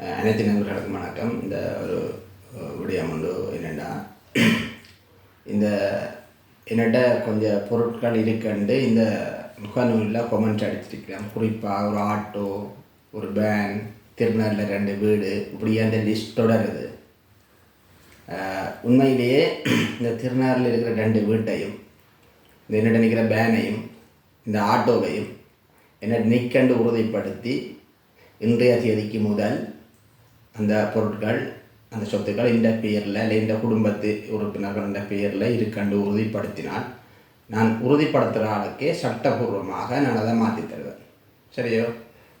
அனைத்து நண்பர்களுக்கும் வணக்கம். இந்த ஒரு விடியம் விடயம் வந்து என்னென்னா இந்த என்னட்ட கொஞ்சம் பொருட்கள் இருக்குன்ட்டு இந்த முகநூலில் கொமெண்ட்ஸ் அடிச்சிருக்கிறேன் குறிப்பாக ஒரு ஆட்டோ ஒரு வேன் திருநெல்ல ரெண்டு வீடு இப்படி அந்த லிஸ்ட் தொடருது. உண்மையிலேயே இந்த திருநெல்வேலியில் இருக்கிற ரெண்டு வீட்டையும் இந்த என்னிட நிற்கிற பேனையும் இந்த ஆட்டோவையும் என்ன நிற்கண்டு உறுதிப்படுத்தி இன்றைய தேதிக்கு முதல் அந்த பொருட்கள் அந்த சொத்துக்கள் இந்த பெயரில் இல்லை இந்த குடும்பத்து உறுப்பினர்கள் இந்த பெயரில் இருக்கண்டு உறுதிப்படுத்தினால் நான் உறுதிப்படுத்துகிற ஆளுக்கே சட்டபூர்வமாக நான் அதை மாற்றி தருவேன். சரியோ?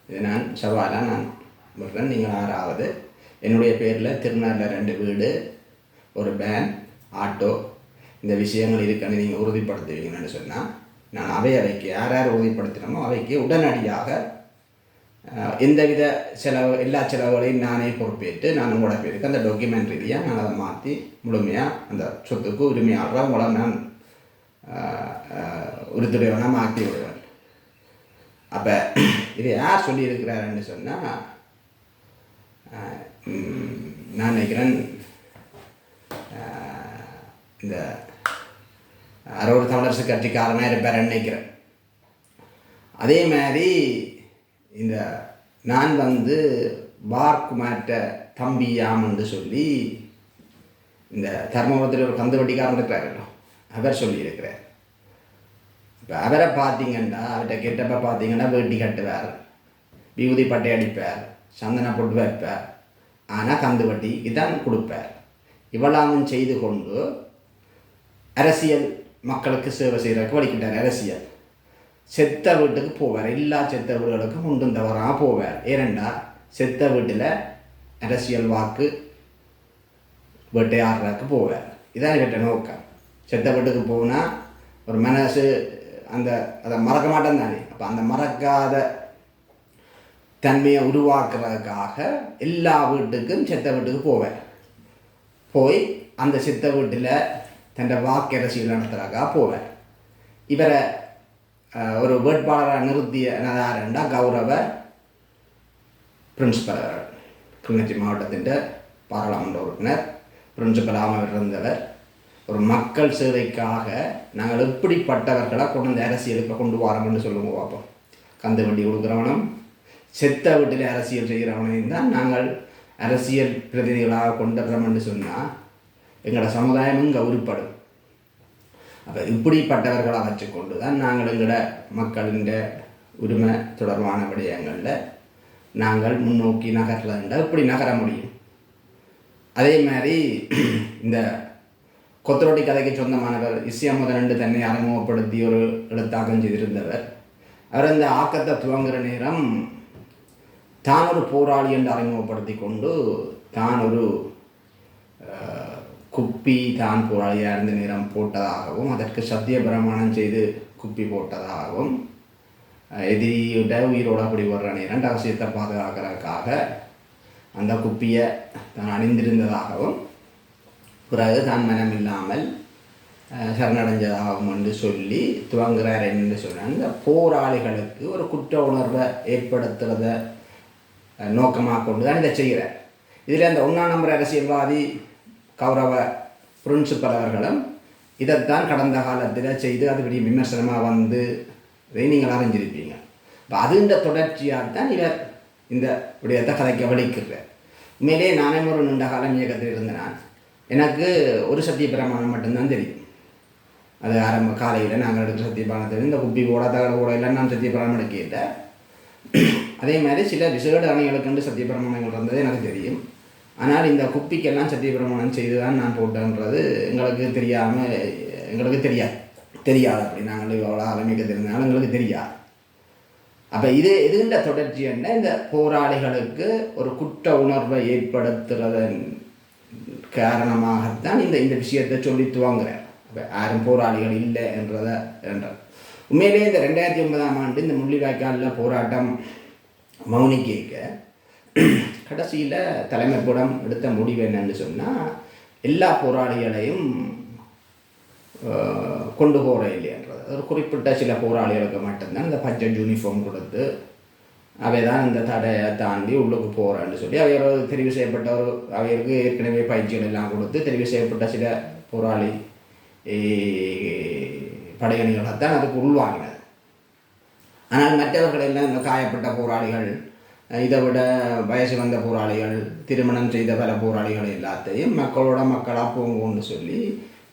இது நான் சவாலாக நான் விடுறேன் நீங்கள் ஆறாவது. என்னுடைய பேரில் திருநாளில் ரெண்டு வீடு ஒரு வேன் ஆட்டோ இந்த விஷயங்கள் இருக்கன்னு நீங்கள் உறுதிப்படுத்துவீங்கன்னு சொன்னால் நான் அவை அவைக்கு யார் யார் உறுதிப்படுத்தினமோ அவைக்கு உடனடியாக எந்தவித செலவு எல்லா செலவுகளையும் நானே பொறுப்பேற்று நான் உங்களோட பேருக்கு அந்த டாக்குமெண்ட் ரீதியாக நான் அதை மாற்றி முழுமையாக அந்த சொத்துக்கு உரிமையாளராக உங்களை நான் உறுதுடையவனாக மாற்றி விடுவேன் அப்போ இது யார் சொல்லியிருக்கிறாருன்னு சொன்னால் நான் நினைக்கிறேன் இந்த அறுபது தமிழரசு கட்சிக்காரனாக இருப்பார் நினைக்கிறேன் அதே மாதிரி இந்த நான் வந்து பார்க்குமார்ட்ட தம்பி யாமன்னு சொல்லி இந்த தர்மபுரத்தில் ஒரு கந்து வட்டிக்காரன் அவர் சொல்லியிருக்கிறார். இப்போ அவரை பார்த்தீங்கன்னா அவர்கிட்ட கெட்டப்ப பார்த்தீங்கன்னா வேட்டி கட்டுவார் விபூதி பட்டை அடிப்பார் சந்தன பொட்டு வைப்பார். ஆனால் கந்து வட்டி இதான் கொடுப்பார். இவ்வளவும் செய்து கொண்டு அரசியல் மக்களுக்கு சேவை செய்கிறக்கு வலிக்கிட்டார் அரசியல். செத்த வீட்டுக்கு போவார். எல்லா செத்த வீடுகளுக்கும் உண்டுந்தவராக போவார். ஏனெண்டா செத்த வீட்டில் அரசியல் வாக்கு வேட்டையாடுறதுக்கு போவார். இதான் இவற்றை நோக்கம். செத்த வீட்டுக்கு போனால் ஒரு மனசு அந்த அதை மறக்க மாட்டேன் தானே. அப்போ அந்த மறக்காத தன்மையை உருவாக்குறதுக்காக எல்லா வீட்டுக்கும் செத்த வீட்டுக்கு போவேன் போய் அந்த சித்த வீட்டில் தன் வாக்கு அரசியல் நடத்துகிறக்காக போவேன் இவரை ஒரு வேட்பாளராக நிறுத்திய யாருண்டா கௌரவ பிரின்சிபல் அவர்கள் கிளிநொச்சி மாவட்டத்தின் பாராளுமன்ற உறுப்பினர் பிரின்சிபலாக இருந்தவர். ஒரு மக்கள் சேவைக்காக நாங்கள் எப்படிப்பட்டவர்களை கொண்டு வந்து அரசியலுக்கு கொண்டு வரோம்னு சொல்லுங்க பார்ப்போம். கந்து வண்டி கொடுக்குறவனும் செத்த வீட்டில் அரசியல் செய்கிறவனையும் தான் நாங்கள் அரசியல் பிரதிநிதிகளாக கொண்டு வரோம்னு சொன்னால் எங்களோட சமுதாயமும் கௌரவப்படும் அப்போ இப்படிப்பட்டவர்களாக வச்சுக்கொண்டு தான் நாங்கள் எங்களோட மக்களின் உரிமை தொடர்பான விடயங்களில் நாங்கள் முன்னோக்கி நகர்றதுண்டா இப்படி நகர முடியும்? அதே மாதிரி இந்த கொத்தரோட்டி கதைக்கு சொந்தமானவர் ரெண்டு தன்னை அறிமுகப்படுத்தி ஒரு எழுத்தாக்கம் செய்திருந்தவர். அவர் அந்த ஆக்கத்தை துவங்குகிற நேரம் தான் ஒரு போராளி என்று அறிமுகப்படுத்தி கொண்டு தான் ஒரு குப்பி தான் போராளியாக இருந்து நிறம் போட்டதாகவும் அதற்கு சத்திய பிரமாணம் செய்து குப்பி போட்டதாகவும் எதிரியோட உயிரோட அப்படி வர்ற நேரம் ரகசியத்தை பாதுகாக்கிறதுக்காக அந்த குப்பியை தான் அணிந்திருந்ததாகவும் பிறகு தான் மனம் இல்லாமல் சரணடைஞ்சதாகவும் என்று சொல்லி துவங்குகிறார் என்று சொன்ன அந்த போராளிகளுக்கு ஒரு குற்ற உணர்வை ஏற்படுத்துறத நோக்கமாக கொண்டு தான் இதை செய்கிறார். இதில் அந்த ஒன்றாம் நம்பர் அரசியல்வாதி கௌரவ பிரின்சிபல் அவர்களும் இதைத்தான் கடந்த காலத்தில் செய்து அது பெரிய விமர்சனமாக வந்து இதை நீங்கள் அறிஞ்சிருப்பீங்க. இப்போ அதுன்ற தொடர்ச்சியாக தான் இவர் இந்த விடயத்தை கதைக்க வலிக்கிறார் உண்மையிலே நானே ஒரு நீண்ட காலம் இயக்கத்தில் இருந்த நான் எனக்கு ஒரு சத்திய பிரமாணம் மட்டும்தான் தெரியும். அது ஆரம்ப காலையில் நாங்கள் எடுக்கிற சத்திய பிரமாணத்தில் இந்த குப்பி கூட தகவல் கூட எல்லாம் நான் சத்திய பிரமாணம் எடுக்கிட்டேன் அதே மாதிரி சில விசேட அணைகளுக்கு சத்திய பிரமாணங்கள் இருந்தது எனக்கு தெரியும். ஆனால் இந்த குப்பிக்கெல்லாம் சத்திய பிரமாணம் செய்து தான் நான் போட்டேன்றது எங்களுக்கு தெரியாமல் எங்களுக்கு தெரியாது தெரியாது அப்படி. நாங்கள் இவ்வளோ ஆரம்பிக்க தெரிஞ்சனால எங்களுக்கு தெரியாது. அப்போ இது எதுன்ற தொடர்ச்சி என்ன? இந்த போராளிகளுக்கு ஒரு குற்ற உணர்வை ஏற்படுத்துறதன் காரணமாகத்தான் இந்த இந்த விஷயத்தை சொல்லி துவங்குறார் அப்போ யாரும் போராளிகள் இல்லை என்றதை என்ற. உண்மையிலேயே இந்த ரெண்டாயிரத்தி ஒன்பதாம் ஆண்டு இந்த முள்ளிவாய்க்காலில் போராட்டம் மௌனிக்க கடைசியில் கடைசியில் தலைமைப்படம் எடுத்த முடிவு என்னன்னு சொன்னால் எல்லா போராளிகளையும் கொண்டு போகிற இல்லையன்றது. ஒரு குறிப்பிட்ட சில போராளிகளுக்கு மட்டும்தான் இந்த பச்சை யூனிஃபார்ம் கொடுத்து அவை தான் இந்த தடையை தாண்டி உள்ளுக்கு போகிறான்னு சொல்லி அவையோட தெரிவு செய்யப்பட்ட ஒரு அவைகளுக்கு ஏற்கனவே பயிற்சிகள் எல்லாம் கொடுத்து தெரிவு செய்யப்பட்ட சில போராளி படையணிகளைத்தான் அதுக்கு உள்வாங்கினது. ஆனால் மற்றவர்கள் எல்லாம் இந்த காயப்பட்ட போராளிகள் இதை விட வயசு வந்த போராளிகள் திருமணம் செய்த பல போராளிகள் எல்லாத்தையும் மக்களோட மக்களாக போங்கன்னு சொல்லி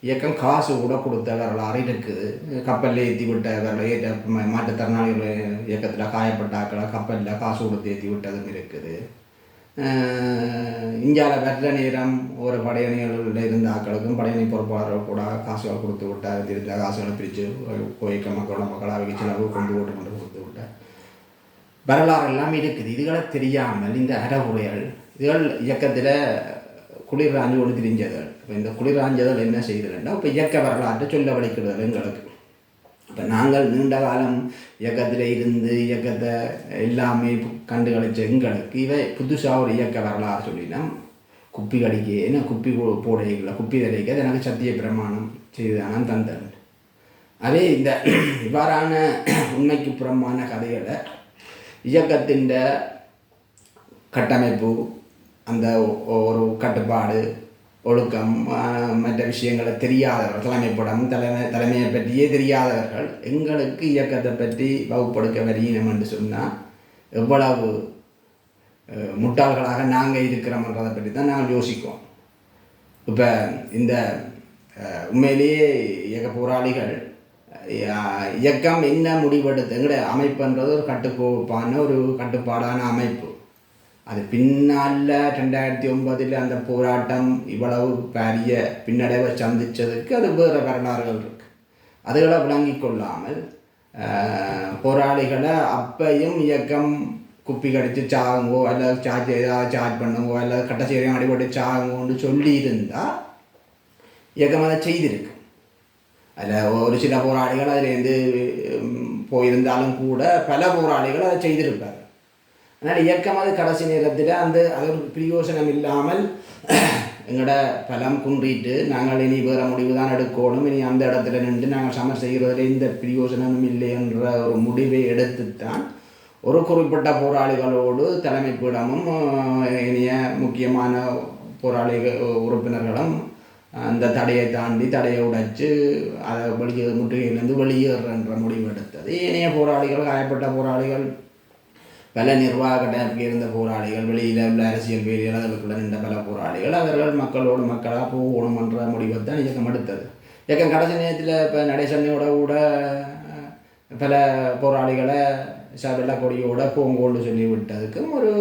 இயக்கம் காசு கூட கொடுத்த வரலாறு இருக்குது கப்பலில் ஏற்றி விட்ட வரலாறு ஏற்ற மாற்றுத்திறனாளிகள் இயக்கத்தில் காயப்பட்ட ஆக்களை கப்பலில் காசு கொடுத்து ஏற்றி விட்டதும் இருக்குது. இந்தியாவில் வெற்ற நேரம் ஒரு படையணிகளில் இருந்த ஆக்களுக்கும் படையணி பொறுப்பாளர்கள் கூட காசுகள் கொடுத்து விட்டார் இருந்த காசுகளை பிரித்து கோயிக்க மக்களோட மக்களாக செலவு கொண்டு ஓட்டு கொண்டு வரலாறு எல்லாம் இருக்குது. இதுகளை தெரியாமல் இந்த அறகுறைகள் இதுகள் இயக்கத்தில் குளிர் ராஞ்சு ஒன்று இப்போ இந்த குளிர் ராஞ்சதுகள் என்ன செய்யுதுன்னா இப்போ இயக்க வரலாற்றை சொல்ல வலிக்கிறது எங்களுக்கு. இப்போ நாங்கள் நீண்ட காலம் இயக்கத்தில் இருந்து இயக்கத்தை எல்லாமே கண்டு கழிச்ச எங்களுக்கு இவை புதுசாக ஒரு இயக்க வரலாறு சொல்லினா குப்பி கடிக்க என்ன குப்பி போடைகளை குப்பி தடைக்க எனக்கு சத்திய பிரமாணம் செய்துதானான் தந்தன் அதே இந்த இவ்வாறான உண்மைக்கு புறமான கதைகளை இயக்கத்தின் கட்டமைப்பு அந்த ஒ- ஒரு கட்டுப்பாடு ஒழுக்கம் மற்ற விஷயங்களை தெரியாதவர்கள் தலைமைப்படம் தலைமை தலைமையை பற்றியே தெரியாதவர்கள் எங்களுக்கு இயக்கத்தை பற்றி வகுப்படுக்க வரியணும் என்று சொன்னால் எவ்வளவு முட்டாள்களாக நாங்கள் இருக்கிறோம்ன்றதை பற்றி தான் நாங்கள் யோசிப்போம் இப்போ இந்த உண்மையிலேயே இயக்க போராளிகள் இயக்கம் என்ன முடிவெடுத்து? எங்கட அமைப்புன்றது ஒரு கட்டுக்கோப்பான ஒரு கட்டுப்பாடான அமைப்பு. அது பின்னால் ரெண்டாயிரத்தி ஒன்பதில் அந்த போராட்டம் இவ்வளவு பெரிய பின்னடைவை சந்திச்சதுக்கு அது வேறு வரலாறுகள் இருக்குது அதுகளை விளங்கி கொள்ளாமல் போராளிகளை அப்பையும் இயக்கம் குப்பி கடித்து சாகுங்கோ அல்லது சார்ஜ் ஏதாவது சார்ஜ் பண்ணுங்கோ அல்லது கட்ட அடிபட்டு சாகுங்கோன்னு சொல்லி இருந்தால் இயக்கம் அதை செய்திருக்கு. அதில் ஒரு சில போராளிகள் அதிலேருந்து உம், போயிருந்தாலும் கூட பல போராளிகள் அதை செய்திருப்பார் அதனால் இயக்கம் அது கடைசி நேரத்தில் அந்த அது ஒரு பிரயோசனம் இல்லாமல் எங்களோட பலம் குன்றிட்டு நாங்கள் இனி வேறு முடிவு தான் எடுக்கணும் இனி அந்த இடத்துல நின்று நாங்கள் சமர் செய்கிறதில் எந்த பிரயோசனமும் இல்லை என்ற ஒரு முடிவை எடுத்துத்தான் ஒரு குறிப்பிட்ட போராளிகளோடு தலைமை பீடமும் இனிய முக்கியமான போராளிகள் உறுப்பினர்களும் அந்த தடையை தாண்டி தடையை உடைச்சு அதை வெளியே முற்றுகையிலேருந்து வெளியேறன்ற முடிவு எடுத்தது. ஏனைய போராளிகள் காயப்பட்ட போராளிகள் பல நிர்வாக கட்டமைப்பில் இருந்த போராளிகள் வெளியில் உள்ள அரசியல் வேதிகள் அதற்குள்ள நின்ற பல போராளிகள் அவர்கள் மக்களோடு மக்களாக போகணும் என்ற முடிவை தான் இயக்கம் எடுத்தது. இயக்கம் கடைசி நேரத்தில் இப்போ நடேசனையோட கூட பல போராளிகளை ச கொடியோட போங்கோன்னு சொல்லி விட்டதுக்கும் ஒரு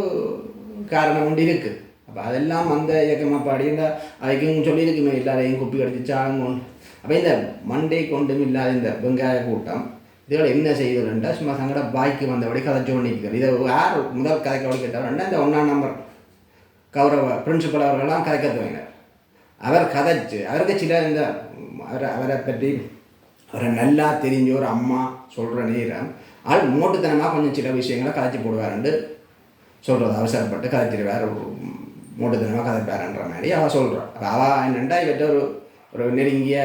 காரணம் உண்டு இருக்குது அப்போ அதெல்லாம் அந்த இயக்கமாக பாடி இந்த அதுக்கும் சொல்லியிருக்குமே எல்லாரையும் குப்பி கடிச்சு கொண்டு அப்போ இந்த மண்டை கொண்டும் இல்லாத இந்த வெங்காய கூட்டம் இதோட என்ன செய்யுதுன்றா சும்மா சங்கட பாய்க்கு வந்தபடி கதைச்சு பண்ணிக்கிறார் இதை யார் முதல் கதைக்கோடு கேட்டவர்னா இந்த ஒன்றாம் நம்பர் கௌரவ பிரின்சிபல் அவர்கள்லாம் கதைக்க துவங்கினார் அவர் கதைச்சு அவருக்கு சில இந்த அவரை அவரை பற்றி அவரை நல்லா தெரிஞ்ச ஒரு அம்மா சொல்கிற நேரம் ஆள் மோட்டுத்தனமாக கொஞ்சம் சில விஷயங்களை கதைச்சி போடுவாருண்டு சொல்கிறது அவசரப்பட்டு கதைச்சிடுவார் மூட்டுத்தனமாக கதைப்பாருன்ற மாதிரி அவள் சொல்கிறான் அப்போ அவள் என்னென்னா இவற்ற ஒரு ஒரு நெருங்கிய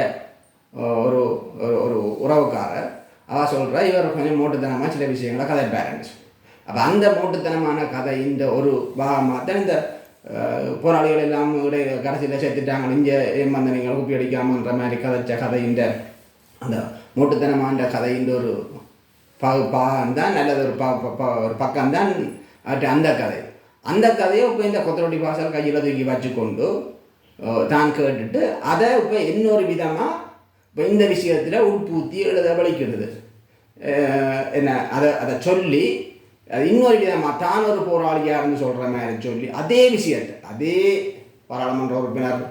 ஒரு ஒரு ஒரு உறவுக்காரர். அவள் சொல்கிறா இவர் கொஞ்சம் மூட்டுத்தனமாக சில விஷயங்களை கதைப்பாருன்னு சொல்லி. அப்போ அந்த மூட்டுத்தனமான கதை இந்த ஒரு பாகமாக தான் இந்த போராளிகள் எல்லாம் இடைய கடைசியில் சேர்த்துட்டாங்க. இங்கே ஏமாந்தனைகள் குப்பி அடிக்காமன்ற மாதிரி கதைச்ச கதை இந்த அந்த மூட்டுத்தனமான கதையின் ஒரு பா பாகம் தான் நல்லது ஒரு ப ஒரு பக்கம் தான் அந்த கதை. அந்த கதையை இப்போ இந்த கொத்தரொட்டி வாசல் கையில் தூக்கி வச்சுக்கொண்டு தான் கேட்டுட்டு அதை இப்போ இன்னொரு விதமாக இப்போ இந்த விஷயத்தில் உட்பூத்தி எழுத வலிக்கிறது என்ன அதை அதை சொல்லி அது இன்னொரு விதமாக தான் ஒரு போராளியார்னு சொல்கிற மாதிரி சொல்லி அதே விஷயத்தை அதே பாராளுமன்ற உறுப்பினர்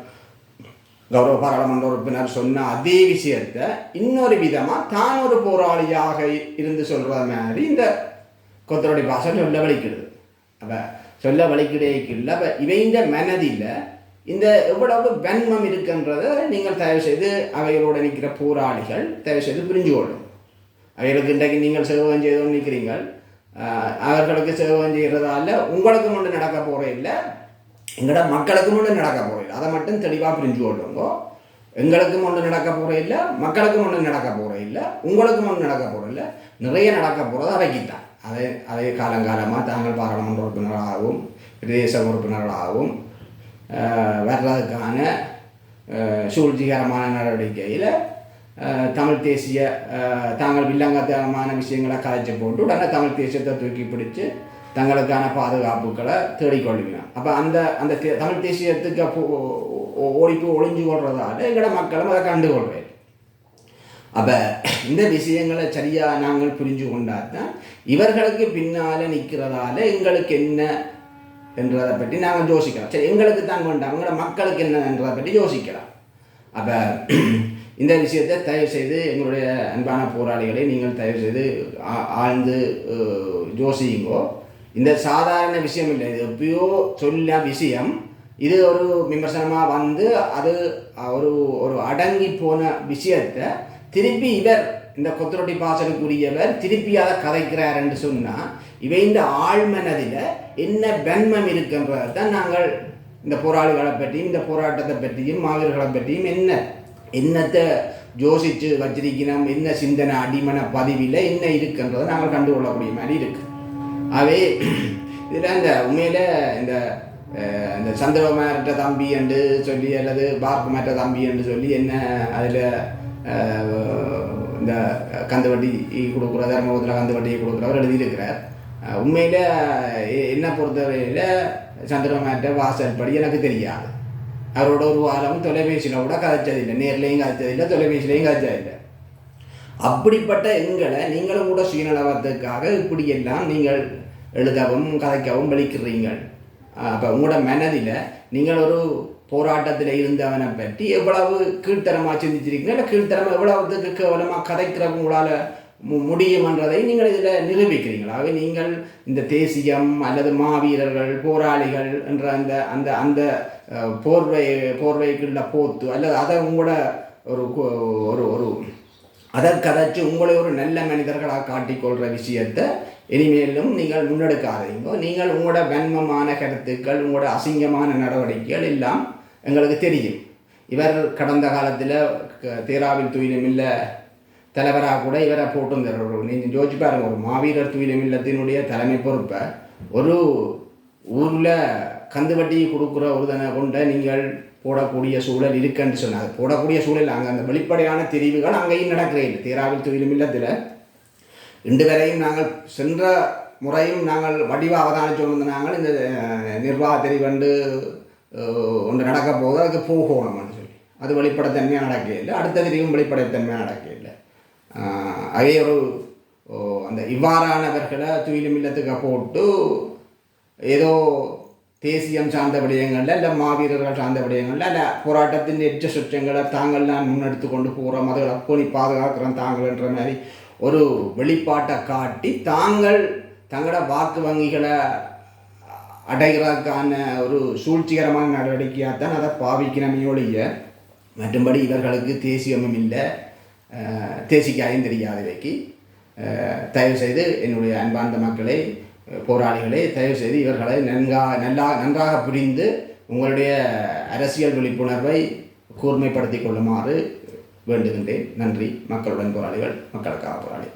கௌரவ பாராளுமன்ற உறுப்பினர் சொன்ன அதே விஷயத்தை இன்னொரு விதமாக தான் ஒரு போராளியாக இருந்து சொல்கிற மாதிரி இந்த கொத்தரடி பாசம் சொல்ல வலிக்கிறது அப்போ சொல்ல வலிக்கிடையில அப்போ இவைந்த மனதில் இந்த எவ்வளவு வன்மம் இருக்குன்றதை நீங்கள் தயவு செய்து அவைகளோட நிற்கிற போராளிகள் தயவு செய்து புரிஞ்சு கொள்ளும் அவைகளுக்கு இன்றைக்கு நீங்கள் சேவகம் செய்து நிற்கிறீங்கள் அவர்களுக்கு சேவகம் செய்கிறதால உங்களுக்கு மட்டும் நடக்க போகிற இல்லை. எங்களோட மக்களுக்கு மட்டும் நடக்க போகிற இல்லை. அதை மட்டும் தெளிவாக புரிஞ்சு கொள்ளுங்கோ எங்களுக்கும் ஒன்று நடக்க போகிற இல்லை. மக்களுக்கும் ஒன்று நடக்க போகிற இல்லை. உங்களுக்கும் ஒன்று நடக்க போகிற இல்லை. நிறைய நடக்க போகிறது அவைக்குத்தான். அதை அதை காலங்காலமாக தாங்கள் பாராளுமன்ற உறுப்பினர்களாகவும் பிரதேச உறுப்பினர்களாகவும் வர்றதுக்கான சூழ்ச்சிகரமான நடவடிக்கையில் தமிழ் தேசிய தாங்கள் வில்லங்கத்தனமான விஷயங்களை கலைச்சி போட்டு உடனே தமிழ் தேசியத்தை தூக்கி பிடிச்சு தங்களுக்கான பாதுகாப்புகளை தேடிக்கொள்ளுவீங்க அப்போ அந்த அந்த தமிழ் தேசியத்துக்கு ஓடிப்பு ஒளிஞ்சு கொள்றதால எங்களோட மக்களும் அதை கண்டுகொள்வேன் அப்போ இந்த விஷயங்களை சரியாக நாங்கள் புரிஞ்சு கொண்டாதான் இவர்களுக்கு பின்னால் நிற்கிறதால எங்களுக்கு என்ன என்றதை பற்றி நாங்கள் யோசிக்கலாம். சரி எங்களுக்கு தான் வேண்டாம் எங்களோட மக்களுக்கு என்னன்றதை பற்றி யோசிக்கலாம். அப்போ இந்த விஷயத்தை தயவு செய்து எங்களுடைய அன்பான போராளிகளை நீங்கள் தயவு செய்து ஆழ்ந்து யோசியுங்கோ. இந்த சாதாரண விஷயம் இல்லை இது எப்பயோ சொல்ல விஷயம். இது ஒரு விமர்சனமாக வந்து அது ஒரு ஒரு அடங்கி போன விஷயத்தை திருப்பி இவர் இந்த கொத்தரொட்டி பாசலுக்குரியவர் திருப்பி அதை கதைக்கிறார் என்று சொன்னால் இவை இந்த ஆழ்மனதில் என்ன பெண்மம் இருக்கின்றதை தான் நாங்கள் இந்த போராளிகளை பற்றியும் இந்த போராட்டத்தை பற்றியும் மாவீரர்களை பற்றியும் என்ன என்னத்தை யோசித்து வச்சிருக்கிறோம் என்ன சிந்தனை அடிமன பதிவில் என்ன இருக்குன்றதை நாங்கள் கண்டுகொள்ளக்கூடிய மாதிரி இருக்கு. அவே இதில் இந்த உண்மையில் இந்த இந்த சந்திரகுமார்கிட்ட தம்பி என்று சொல்லி அல்லது பார்க்குமாற்ற தம்பி என்று சொல்லி என்ன அதில் இந்த கந்து வட்டி கொடுக்குற தர்மபுரத்தில் கந்து வட்டியை கொடுக்குறவர் எழுதியிருக்கிறார் உண்மையில் என்னை பொறுத்தவரையில் சந்திரமேட்ட வாசல் படி எனக்கு தெரியாது. அவரோட ஒரு வாரம் தொலைபேசியில் கூட கதைச்சதில்லை. நேர்லேயும் கதைச்சதில்லை தொலைபேசிலையும் கதைச்சதில்லை. அப்படிப்பட்ட எங்களை நீங்களும் கூட சுயநலவத்துக்காக இப்படியெல்லாம் நீங்கள் எழுதவும் கதைக்கவும் வெளிக்கிறீங்கள் அப்போ உங்களோட மனதில் நீங்கள் ஒரு போராட்டத்தில் இருந்தவனை பற்றி எவ்வளவு கீழ்த்தரமாக சிந்திச்சிருக்கீங்க இல்லை கீழ்த்தரமாக எவ்வளவுக்கு கேவலமாக கதைக்கிறவங்க உங்களால் மு முடியுமன்றதை நீங்கள் இதில் நிரூபிக்கிறீங்களாக நீங்கள் இந்த தேசியம் அல்லது மாவீரர்கள் போராளிகள் என்ற அந்த அந்த அந்த போர்வை போர்வைக்குள்ள போத்து அல்லது அதை உங்களோட ஒரு ஒரு ஒரு அதை உங்களை ஒரு நல்ல மனிதர்களாக காட்டிக்கொள்கிற விஷயத்தை இனிமேலும் நீங்கள் முன்னெடுக்காதீங்க. நீங்கள் உங்களோட வன்மமான கருத்துக்கள் உங்களோட அசிங்கமான நடவடிக்கைகள் எல்லாம் எங்களுக்கு தெரியும். இவர் கடந்த காலத்தில் தேராவில் துயிலுமில்ல தலைவராக கூட இவரை போட்டிருந்தார். நீங்கள் யோசிச்சு பாருங்கள் ஒரு மாவீரர் துயிலமில்லத்தினுடைய தலைமை பொறுப்பை ஒரு ஊரில் கந்து வட்டி கொடுக்குற ஒருதனை கொண்ட நீங்கள் போடக்கூடிய சூழல் இருக்குன்னு சொன்னாங்க. போடக்கூடிய சூழல் அங்கே அந்த வெளிப்படையான தெரிவுகள் அங்கேயும் நடக்கிறேன் தேராவில் தொழிலும் இல்லத்தில் இன்று வரையும் நாங்கள் சென்ற முறையும் நாங்கள் வடிவ அவதானிச்சு நாங்கள் இந்த நிர்வாக தெரிவண்டு ஒன்று நடக்க போகுது அதுக்கு போகணும்னு சொல்லி அது வெளிப்படைத்தன்மையாக நடக்க இல்லை அடுத்த திரியும் வெளிப்படைத்தன்மையாக நடக்க இல்லை அதே ஒரு அந்த இவ்வாறானவர்களை துயிலும் இல்லத்துக்கு போட்டு ஏதோ தேசியம் சார்ந்த விடயங்களில் இல்லை மாவீரர்கள் சார்ந்த விடயங்களில் இல்லை போராட்டத்தின் எச்ச சுற்றங்களை தாங்கள் தான் முன்னெடுத்து கொண்டு போகிறோம் அதுகளை போனி பாதுகாக்கிறோம் தாங்கள்ன்ற மாதிரி ஒரு வெளிப்பாட்டை காட்டி தாங்கள் தங்களோட வாக்கு வங்கிகளை அடைகிறதுக்கான ஒரு சூழ்ச்சிகரமான நடவடிக்கையாக தான் அதை பாவிக்கணுமே ஒழிய மற்றும்படி இவர்களுக்கு தேசியமும் இல்லை. தேசிக்காயும் தெரியாதவைக்கு தயவு செய்து என்னுடைய அன்பார்ந்த மக்களை போராளிகளை தயவு செய்து இவர்களை நன்கா நல்லா நன்றாக புரிந்து உங்களுடைய அரசியல் விழிப்புணர்வை கூர்மைப்படுத்திக் கொள்ளுமாறு வேண்டுகின்றேன். நன்றி. மக்களுடன் போராளிகள் மக்களுக்காக போராளி.